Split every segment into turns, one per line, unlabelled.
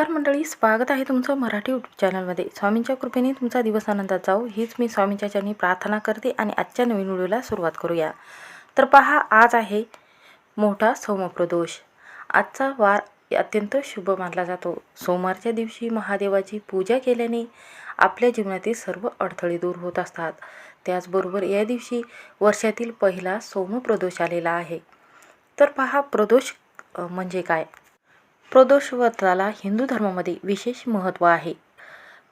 नमस्कार मंडळी स्वागत आहे तुमचं मराठी यूट्यूब चॅनलमध्ये स्वामींच्या कृपेने तुमचा दिवस आनंदात जाऊ हीच मी स्वामींच्या चरणी प्रार्थना करते आणि आजच्या नवीन व्हिडिओला सुरुवात करूया. तर पहा आज आहे मोठा सोमप्रदोष. आजचा वार अत्यंत शुभ मानला जातो. सोमवारच्या दिवशी महादेवाची पूजा केल्याने आपल्या जीवनातील सर्व अडथळे दूर होत असतात. त्याचबरोबर या दिवशी वर्षातील पहिला सोमप्रदोष आलेला आहे. तर पहा प्रदोष म्हणजे काय? प्रदोष व्रताला हिंदू धर्मामध्ये विशेष महत्त्व आहे.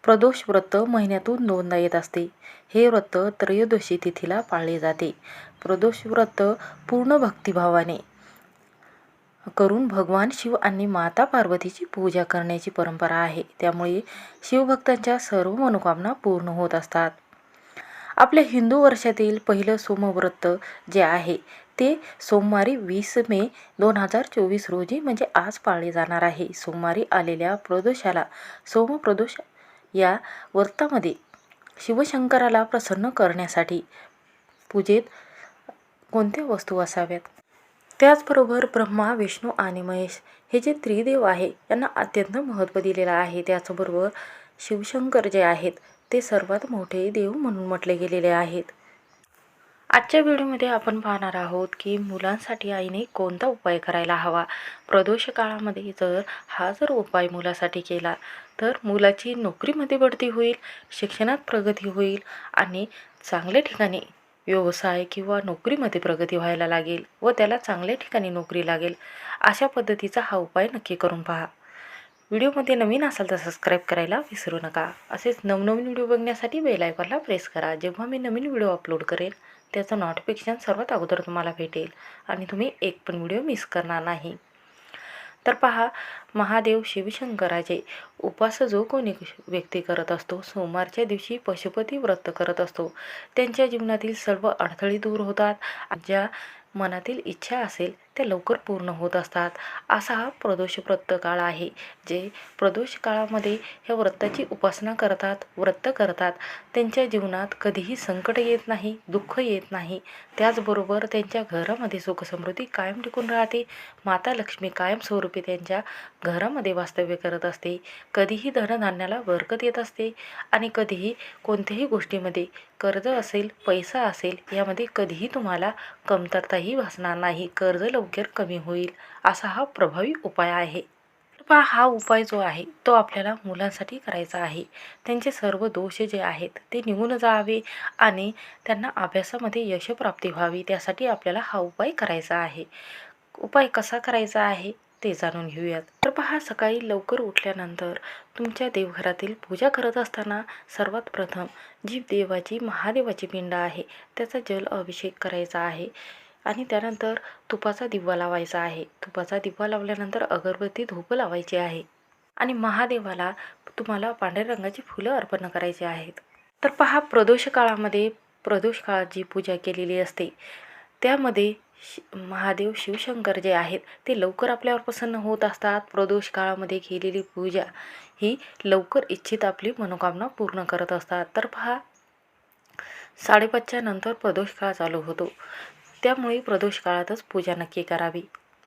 प्रदोष व्रत महिन्यातून दोनदा येत असते. हे व्रत त्रयोदशी तिथीला पाळले जाते. प्रदोष व्रत पूर्ण भक्तिभावाने करून भगवान शिव आणि माता पार्वतीची पूजा करण्याची परंपरा आहे. त्यामुळे शिवभक्तांच्या सर्व मनोकामना पूर्ण होत असतात. आपल्या हिंदू वर्षातील पहिलं सोमव्रत जे आहे ते सोमवारी वीस मे दोन हजार चोवीस रोजी म्हणजे आज पाळले जाणार आहे. सोमवारी आलेल्या प्रदोषाला सोमप्रदोष या व्रतामध्ये शिवशंकराला प्रसन्न करण्यासाठी पूजेत कोणत्या वस्तू असाव्यात? त्याचबरोबर ब्रह्मा विष्णू आणि महेश हे जे त्रिदेव आहे यांना अत्यंत महत्त्व दिलेलं आहे. त्याचबरोबर शिवशंकर जे आहेत ते सर्वात मोठे देव म्हणून म्हटले गेलेले आहेत. आजच्या व्हिडिओमध्ये आपण पाहणार आहोत की मुलांसाठी आईने कोणता उपाय करायला हवा? प्रदोष काळामध्ये जर हा जर उपाय मुलासाठी केला तर मुलाची नोकरीमध्ये बढती होईल शिक्षणात प्रगती होईल आणि चांगल्या ठिकाणी व्यवसाय किंवा नोकरीमध्ये प्रगती व्हायला लागेल व त्याला चांगल्या ठिकाणी नोकरी लागेल. अशा पद्धतीचा हा उपाय नक्की करून पहा. व्हिडिओमध्ये नवीन असाल तर सबस्क्राईब करायला विसरू नका. असेच नवनवीन व्हिडिओ बघण्यासाठी बेल आयकॉनला प्रेस करा. जेव्हा मी नवीन व्हिडिओ अपलोड करेल त्याचं नोटिफिकेशन सर्वात अगोदर तुम्हाला भेटेल आणि तुम्ही एक पण व्हिडिओ मिस करणार नाही. तर पहा महादेव शिवशंकराचे उपास जो कोणी व्यक्ती करत असतो सोमवारच्या दिवशी पशुपती व्रत करत असतो. त्यांच्या जीवनातील सर्व अडथळे दूर होतात. ज्या मनातील इच्छा असेल त्या लवकर पूर्ण होत असतात. असा हा प्रदोष व्रतकाळ आहे जे प्रदोष काळामध्ये ह्या व्रताची उपासना करतात व्रत करतात. त्यांच्या जीवनात कधीही संकट येत नाही दुःख येत नाही. त्याचबरोबर त्यांच्या घरामध्ये सुखसमृद्धी कायम टिकून राहते. माता लक्ष्मी कायमस्वरूपी त्यांच्या घरामध्ये वास्तव्य करत असते. कधीही धनधान्याला बरकत येत असते. आणि कधीही कोणत्याही गोष्टीमध्ये कर्ज असेल पैसा असेल यामध्ये कधीही तुम्हाला कमतरताही भासणार नाही. कर्ज लवकर कमी होईल असा हा प्रभावी उपाय आहे. पहा हा उपाय जो आहे तो आपल्याला मुलांसाठी करायचा आहे. त्यांचे सर्व दोष जे आहेत ते निघून जावे आणि त्यांना अभ्यासामध्ये यशप्राप्ती व्हावी त्यासाठी आपल्याला हा उपाय करायचा आहे. उपाय कसा करायचा आहे ते जाणून घेऊयात. तर पहा सकाळी लवकर उठल्यानंतर तुमच्या देवघरातील पूजा करत असताना सर्वात प्रथम जी देवाची महादेवाची पिंड आहे त्याचा जल अभिषेक करायचा आहे. आणि त्यानंतर तुपाचा दिवा लावायचा आहे. तुपाचा दिवा लावल्यानंतर अगरबत्ती धूप लावायची आहे. आणि महादेवाला तुम्हाला पांढऱ्या रंगाची फुलं अर्पण करायची आहेत. तर पहा प्रदोष काळामध्ये प्रदोष काळात जी पूजा केलेली असते. त्यामध्ये शि महादेव शिवशंकर जे आहेत ते लवकर आपल्यावर प्रसन्न होत असतात. प्रदोष काळामध्ये केलेली पूजा ही लवकर इच्छित आपली मनोकामना पूर्ण करत असतात. तर पहा साडेपाचच्या नंतर प्रदोष काळ चालू होतो. त्यामुळे प्रदोष काळातच पूजा नक्की करावी.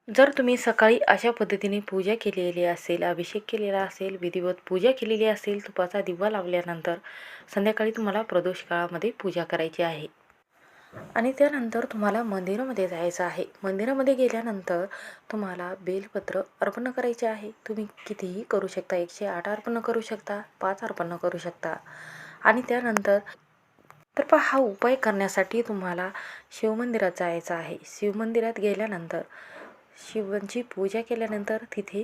जर तुम्ही सकाळी अशा पद्धतीने पूजा केलेली असेल अभिषेक केलेला असेल विधिवत पूजा केलेली असेल तुपाचा दिवा लावल्यानंतर संध्याकाळी तुम्हाला प्रदोष काळामध्ये पूजा करायची आहे. आणि त्यानंतर तुम्हाला मंदिरामध्ये जायचं आहे. मंदिरामध्ये गेल्यानंतर तुम्हाला बेलपत्र अर्पण करायचे आहे. तुम्ही कितीही करू शकता एकशे आठ अर्पण करू शकता पाच अर्पण करू शकता. आणि त्यानंतर तर पहा हा उपाय करण्यासाठी तुम्हाला शिवमंदिरात जायचं आहे. शिवमंदिरात गेल्यानंतर शिवांची पूजा केल्यानंतर तिथे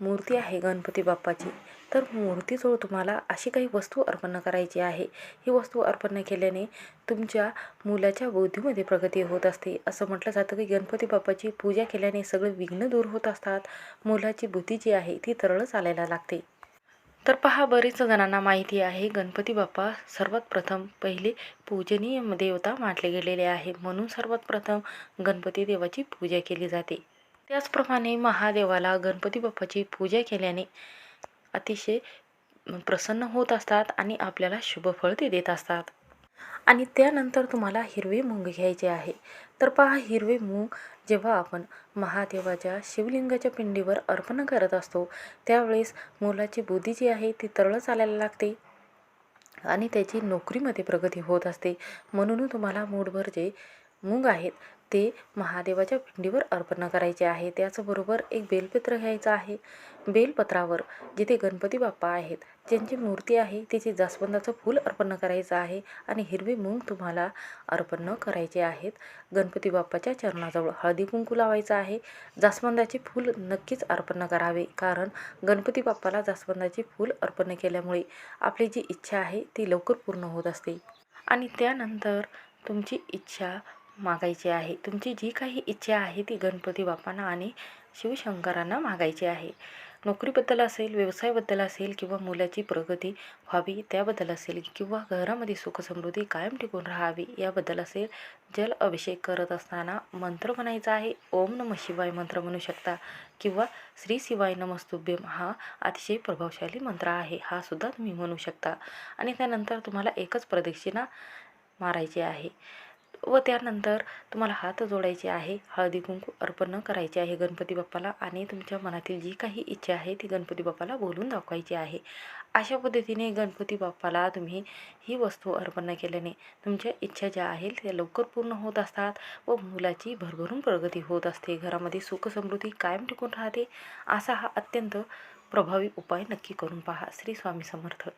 मूर्ती आहे गणपती बाप्पाची. तर मूर्तीजवळ तुम्हाला अशी काही वस्तू अर्पण करायची आहे. ही वस्तू अर्पण केल्याने तुमच्या मुलाच्या बुद्धीमध्ये प्रगती होत असते. असं म्हटलं जातं की गणपती बाप्पाची पूजा केल्याने सगळे विघ्न दूर होत असतात. मुलाची बुद्धी जी आहे ती तरळ चालायला लागते. तर पहा बरेच जणांना माहिती आहे गणपती बाप्पा सर्वात प्रथम पहिले पूजनीय देवता मानले गेलेले आहे म्हणून सर्वात प्रथम गणपती देवाची पूजा केली जाते. त्याचप्रमाणे महादेवाला गणपती बाप्पाची पूजा केल्याने अतिशय प्रसन्न होत असतात आणि आपल्याला शुभफळ ते देत असतात. आणि त्यानंतर तुम्हाला हिरवे मूग घ्यायचे आहे. तर पहा हिरवे मूग जेव्हा आपण महादेवाच्या शिवलिंगाच्या पिंडीवर अर्पण करत असतो त्यावेळेस मुलाची बुद्धी जी आहे ती तरळ चालायला लागते आणि त्याची नोकरीमध्ये प्रगती होत असते. म्हणून तुम्हाला मूठभर जे मूग आहेत ते महादेवाच्या पिंडीवर अर्पण करायचे आहे. त्याचबरोबर एक बेलपत्र घ्यायचं आहे. बेलपत्रावर जिथे गणपती बाप्पा आहेत ज्यांची मूर्ती आहे तिचे जास्वंदाचं फूल अर्पण करायचं आहे आणि हिरवे मूग तुम्हाला अर्पण करायचे आहेत. गणपती बाप्पाच्या चरणाजवळ हळदी कुंकू लावायचं आहे. जास्वंदाचे फूल नक्कीच अर्पण करावे कारण गणपती बाप्पाला जास्वंदाचे फूल अर्पण केल्यामुळे आपली जी इच्छा आहे ती लवकर पूर्ण होत असते. आणि त्यानंतर तुमची इच्छा मागायची आहे. तुमची जी काही इच्छा आहे ती गणपती बाप्पांना आणि शिवशंकरांना मागायची आहे. नोकरीबद्दल असेल व्यवसायाबद्दल असेल किंवा मुलाची प्रगती व्हावी त्याबद्दल असेल किंवा घरामध्ये सुखसमृद्धी कायम टिकून राहावी याबद्दल असेल जल अभिषेक करत असताना मंत्र म्हणायचा आहे. ओम नम शिवाय मंत्र म्हणू शकता किंवा श्री शिवाय नमस्तुभ्यम हा अतिशय प्रभावशाली मंत्र आहे हा सुद्धा तुम्ही म्हणू शकता. आणि त्यानंतर तुम्हाला एकच प्रदक्षिणा मारायची आहे. व त्यानंतर तुम्हाला हात जोडायचे आहे. हळदी कुंकू अर्पण करायचे आहे गणपती बाप्पाला आणि तुमच्या मनातील जी काही इच्छा आहे ती गणपती बाप्पाला बोलून दाखवायची आहे. अशा पद्धतीने गणपती बाप्पाला तुम्ही ही वस्तू अर्पण केल्याने तुमच्या इच्छा ज्या आहेत त्या लवकर पूर्ण होत असतात व मुलाची भरभरून प्रगती होत असते. घरामध्ये सुखसमृद्धी कायम टिकून राहते. असा हा अत्यंत प्रभावी उपाय नक्की करून पहा. श्री स्वामी समर्थ.